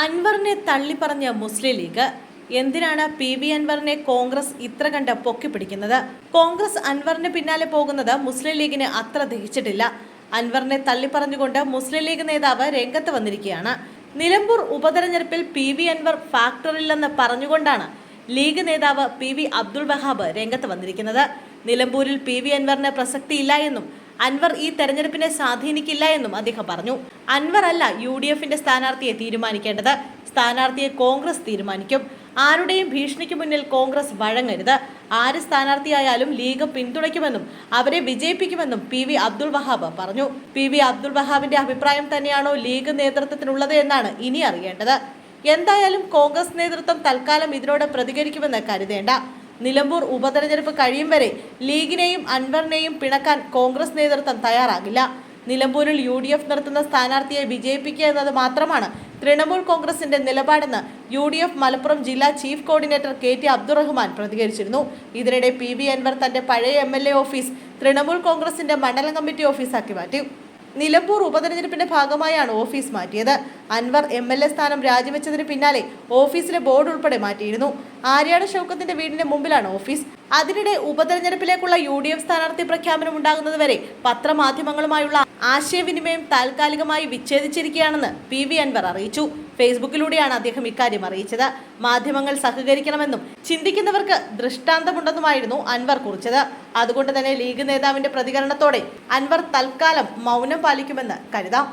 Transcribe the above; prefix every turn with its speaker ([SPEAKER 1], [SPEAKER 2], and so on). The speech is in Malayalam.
[SPEAKER 1] അൻവറിനെ തള്ളിപ്പറഞ്ഞ മുസ്ലിം ലീഗ് എന്തിനാണ് പി വി അൻവറിനെ കോൺഗ്രസ് ഇത്ര കണ്ട് പൊക്കിപ്പിടിക്കുന്നത് കോൺഗ്രസ് അൻവറിന് പിന്നാലെ പോകുന്നത് മുസ്ലിം ലീഗിന് അത്ര ദഹിച്ചിട്ടില്ല. അൻവറിനെ തള്ളിപ്പറഞ്ഞുകൊണ്ട് മുസ്ലിം ലീഗ് നേതാവ് രംഗത്ത് വന്നിരിക്കുകയാണ്. നിലമ്പൂർ ഉപതെരഞ്ഞെടുപ്പിൽ പി വി അൻവർ ഫാക്ടറില്ലെന്ന് പറഞ്ഞുകൊണ്ടാണ് ലീഗ് നേതാവ് പി വി അബ്ദുൾ വഹാബ് രംഗത്ത് വന്നിരിക്കുന്നത്. നിലമ്പൂരിൽ പി വി അൻവറിന് പ്രസക്തിയില്ല എന്നും അൻവർ ഈ തെരഞ്ഞെടുപ്പിനെ സ്വാധീനിക്കില്ല എന്നും അദ്ദേഹം പറഞ്ഞു. അൻവർ അല്ല യു ഡി എഫിന്റെ സ്ഥാനാർത്ഥിയെ തീരുമാനിക്കേണ്ടത്. സ്ഥാനാർത്ഥിയെ കോൺഗ്രസ് തീരുമാനിക്കും. ആരുടെയും ഭീഷണിക്ക് മുന്നിൽ കോൺഗ്രസ് വഴങ്ങരുത്. ആര് സ്ഥാനാർത്ഥിയായാലും ലീഗ് പിന്തുണയ്ക്കുമെന്നും അവരെ വിജയിപ്പിക്കുമെന്നും പി വി അബ്ദുൾ വഹാബ് പറഞ്ഞു. പി വി അബ്ദുൾ വഹാബിന്റെ അഭിപ്രായം തന്നെയാണോ ലീഗ് നേതൃത്വത്തിനുള്ളത് എന്നാണ് ഇനി അറിയേണ്ടത്. എന്തായാലും കോൺഗ്രസ് നേതൃത്വം തൽക്കാലം ഇതിനോട് പ്രതികരിക്കുമെന്ന് കരുതേണ്ട. നിലമ്പൂർ ഉപതെരഞ്ഞെടുപ്പ് കഴിയും വരെ ലീഗിനെയും അൻവറിനെയും പിണക്കാൻ കോൺഗ്രസ് നേതൃത്വം തയ്യാറാകില്ല. നിലമ്പൂരിൽ യു ഡി എഫ് നിർത്തുന്ന സ്ഥാനാർത്ഥിയെ വിജയിപ്പിക്കുക എന്നത് മാത്രമാണ് തൃണമൂൽ കോൺഗ്രസിന്റെ നിലപാടെന്ന് യു ഡി എഫ് മലപ്പുറം ജില്ലാ chief coordinator K T Abdurahman പ്രതികരിച്ചിരുന്നു. ഇതിനിടെ പി വി അൻവർ തന്റെ പഴയ M L A office Trinamool കോൺഗ്രസിന്റെ മണ്ഡലം കമ്മിറ്റി ഓഫീസാക്കി മാറ്റി. നിലമ്പൂർ ഉപതെരഞ്ഞെടുപ്പിന്റെ ഭാഗമായാണ് ഓഫീസ് മാറ്റിയത്. അൻവർ എം എൽ എ സ്ഥാനം രാജിവെച്ചതിന് പിന്നാലെ ഓഫീസിലെ ബോർഡ് ഉൾപ്പെടെ മാറ്റിയിരുന്നു. ആര്യാട് ഷൗക്കത്തിന്റെ വീടിന്റെ മുമ്പിലാണ് ഓഫീസ്. അതിനിടെ ഉപതെരഞ്ഞെടുപ്പിലേക്കുള്ള യു ഡി എഫ് സ്ഥാനാർത്ഥി പ്രഖ്യാപനം ഉണ്ടാകുന്നതുവരെ പത്രമാധ്യമങ്ങളുമായുള്ള ആശയവിനിമയം താൽക്കാലികമായി വിച്ഛേദിച്ചിരിക്കുകയാണെന്ന് പി വി അൻവർ അറിയിച്ചു. ഫേസ്ബുക്കിലൂടെയാണ് അദ്ദേഹം ഇക്കാര്യം അറിയിച്ചത്. മാധ്യമങ്ങൾ സഹകരിക്കണമെന്നും ചിന്തിക്കുന്നവർക്ക് ദൃഷ്ടാന്തമുണ്ടെന്നുമായിരുന്നു അൻവർ കുറിച്ചത്. അതുകൊണ്ട് തന്നെ ലീഗ് നേതാവിന്റെ പ്രതികരണത്തോടെ അൻവർ തൽക്കാലം മൗനം പാലിക്കുമെന്ന് കരുതാം.